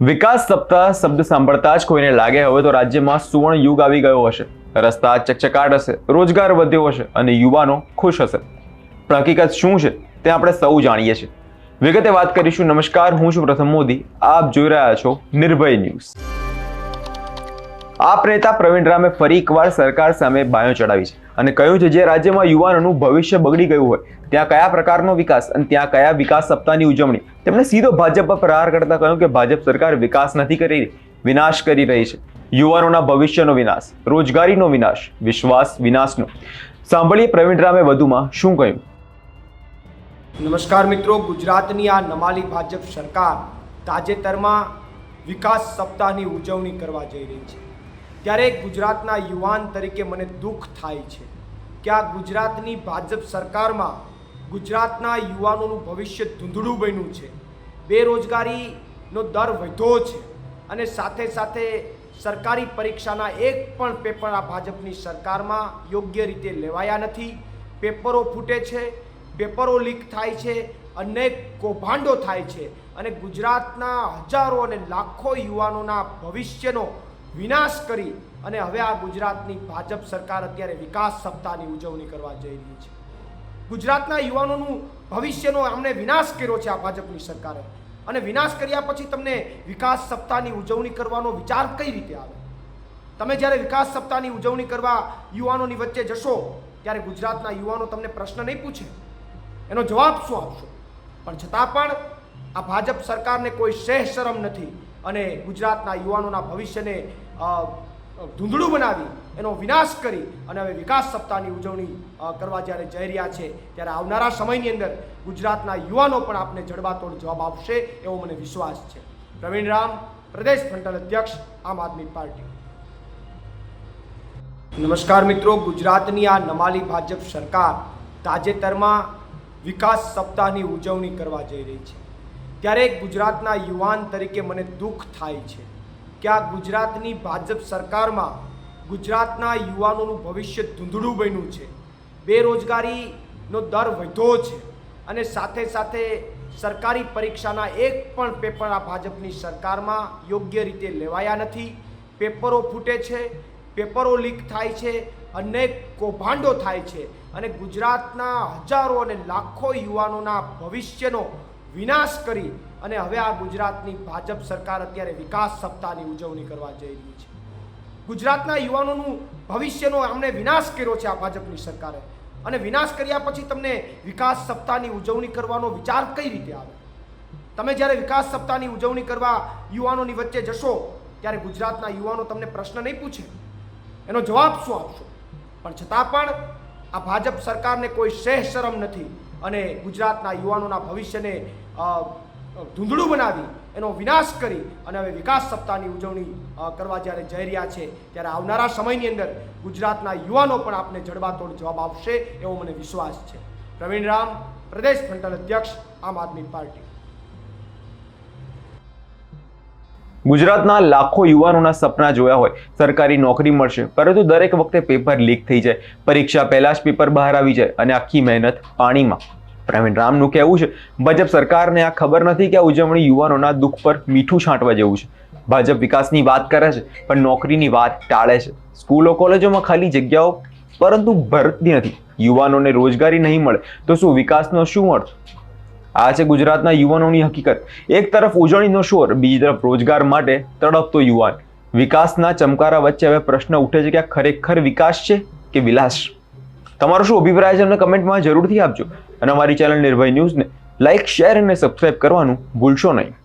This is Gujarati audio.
વિકાસ સપ્તાહ શબ્દ સાંભળતા જ કોઈને લાગે હવે તો રાજ્યમાં સુવર્ણ યુગ આવી ગયો હશે. રસ્તા ચકચકાટ હશે, રોજગાર વધ્યો હશે અને યુવાનો ખુશ હશે. પણ હકીકત શું છે તે આપણે સૌ જાણીએ છીએ. વિગતે વાત કરીશું. નમસ્કાર, હું છું પ્રથમ મોદી. આપ જોઈ રહ્યા છો નિર્ભય ન્યૂઝ. આપ નેતા પ્રવીણ રામે ફરી એકવાર સરકાર સામે બાયો ચડાવી છે. અને કહ્યું છે, જે રાજ્યમાં યુવાનોનું ભવિષ્ય બગડી ગયું હોય, ત્યાં કયા પ્રકારનો વિકાસ અને ત્યાં કયા વિકાસ સપ્તાહની ઉજવણી? તેમણે સીધો ભાજપ પર પ્રહાર કરતા કહ્યું કે ભાજપ સરકાર વિકાસ નથી કરી વિનાશ કરી રહી છે. યુવાનોના ભવિષ્યનો વિનાશ, રોજગારીનો વિનાશ, વિશ્વાસ વિનાશનો. સાંભળીએ પ્રવીણ રામે વધુમાં શું કહ્યું. નમસ્કાર મિત્રો, ગુજરાતની આ નમાલી ભાજપ સરકાર તાજેતરમાં વિકાસ સપ્તાહની ઉજવણી કરવા જઈ રહી છે. ત્યારે ગુજરાતના યુવાન તરીકે મને દુઃખ થાય છે કે આ ગુજરાતની ભાજપ સરકારમાં ગુજરાતના યુવાનોનું ભવિષ્ય ધૂંધળું બન્યું છે. બેરોજગારીનો દર વધ્યો છે અને સાથે સાથે સરકારી પરીક્ષાના એક પણ પેપર આ ભાજપની સરકારમાં યોગ્ય રીતે લેવાયા નથી. પેપરો ફૂટે છે, પેપરો લીક થાય છે, અનેક કૌભાંડો થાય છે અને ગુજરાતના હજારો અને લાખો યુવાનોના ભવિષ્યનો વિનાશ કરી અને હવે આ ગુજરાતની ભાજપ સરકાર અત્યારે વિકાસ સપ્તાહની ઉજવણી કરવા જઈ રહી છે. ગુજરાતના યુવાનોનું ભવિષ્યનો અમને વિનાશ કર્યો છે આ ભાજપની સરકારે. અને વિનાશ કર્યા પછી તમને વિકાસ સપ્તાહની ઉજવણી કરવાનો વિચાર કઈ રીતે આવે? તમે જ્યારે વિકાસ સપ્તાહની ઉજવણી કરવા યુવાનોની વચ્ચે જશો, ત્યારે ગુજરાતના યુવાનો તમને પ્રશ્ન નહીં પૂછે? એનો જવાબ શું આપશો? પણ છતાં પણ આ ભાજપ સરકારને કોઈ શેહ શરમ નથી અને ગુજરાતના યુવાનોના ભવિષ્યને ધૂંધળું બનાવી, એનો વિનાશ કરી અને હવે વિકાસ સપ્તાહની ઉજવણી કરવા જ્યારે જઈ રહ્યા છે, ત્યારે આવનારા સમયની અંદર ગુજરાતના યુવાનો પણ આપને જડબાતોડ જવાબ આપશે એવો મને વિશ્વાસ છે. પ્રવીણ રામ, પ્રદેશ ફ્રન્ટલ અધ્યક્ષ, આમ આદમી પાર્ટી. નમસ્કાર મિત્રો, ગુજરાતની આ નમાલી ભાજપ સરકાર તાજેતરમાં વિકાસ સપ્તાહની ઉજવણી કરવા જઈ રહી છે. ત્યારે ગુજરાતના યુવાન તરીકે મને દુઃખ થાય છે કે આ ગુજરાતની ભાજપ સરકારમાં ગુજરાતના યુવાનોનું ભવિષ્ય ધૂંધળું બન્યું છે. બેરોજગારીનો દર વધ્યો છે અને સાથે સાથે સરકારી પરીક્ષાના એક પણ પેપર આ ભાજપની સરકારમાં યોગ્ય રીતે લેવાયા નથી. પેપરો ફૂટે છે, પેપરો લીક થાય છે, અનેક કૌભાંડો થાય છે અને ગુજરાતના હજારો અને લાખો યુવાનોના ભવિષ્યનો વિનાશ કરી અને હવે આ ગુજરાતની ભાજપ સરકાર અત્યારે વિકાસ સપ્તાહની ઉજવણી કરવા જઈ રહી છે. ગુજરાતના યુવાનોનું ભવિષ્યનો અમને વિનાશ કર્યો છે આ ભાજપની સરકારે. અને વિનાશ કર્યા પછી તમને વિકાસ સપ્તાહની ઉજવણી કરવાનો વિચાર કઈ રીતે આવે? તમે જ્યારે વિકાસ સપ્તાહની ઉજવણી કરવા યુવાનોની વચ્ચે જશો, ત્યારે ગુજરાતના યુવાનો તમને પ્રશ્ન નહીં પૂછે. એનો જવાબ શું આપશો? પણ છતાં પણ આ ભાજપ સરકારને કોઈ શેહ શરમ નથી. અને ગુજરાતના યુવાનોના ભવિષ્યને ધૂંધળું બનાવી, એનો વિનાશ કરી અને હવે વિકાસ સપ્તાહની ઉજવણી કરવા જ્યારે જઈ રહ્યા છે, ત્યારે આવનારા સમયની અંદર ગુજરાતના યુવાનો પણ આપને જડબાતોડ જવાબ આપશે એવો મને વિશ્વાસ છે. પ્રવીણ રામ, પ્રદેશ ફ્રન્ટલ અધ્યક્ષ, આમ આદમી પાર્ટી. ગુજરાતના લાખો યુવાનોના સપના જોયા હોય, સરકારી નોકરી મળશે, પરંતુ દરેક વખતે પેપર લીક થઈ જાય, પરીક્ષા પહેલા જ પેપર બહાર આવી જાય અને આખી મહેનત પાણીમાં. પ્રવીણ રામનું કહેવું છે, ભાજપ સરકારને આ ખબર નથી કે આ ઉજવણી યુવાનોના દુઃખ પર મીઠું છાંટવા જેવું છે. ભાજપ વિકાસની વાત કરે છે, પણ નોકરીની વાત ટાળે છે. સ્કૂલો કોલેજોમાં ખાલી જગ્યાઓ પરંતુ ભરતી નથી. યુવાનોને રોજગારી નહીં મળે, તો શું વિકાસનો શું અર્થ? આ છે ગુજરાતના યુવાનોની હકીકત. એક તરફ ઉજવણીનો શોર, બીજી તરફ રોજગાર માટે તડપતો યુવાન. વિકાસના ચમકારા વચ્ચે હવે પ્રશ્ન ઉઠે છે કે આ ખરેખર વિકાસ છે કે વિલાસ? તમારો શું અભિપ્રાય છે? અમને કમેન્ટમાં જરૂરથી આપજો. અને અમારી ચેનલ નિર્ભય ન્યૂઝને લાઇક શેર અને સબસ્ક્રાઇબ કરવાનું ભૂલશો નહીં.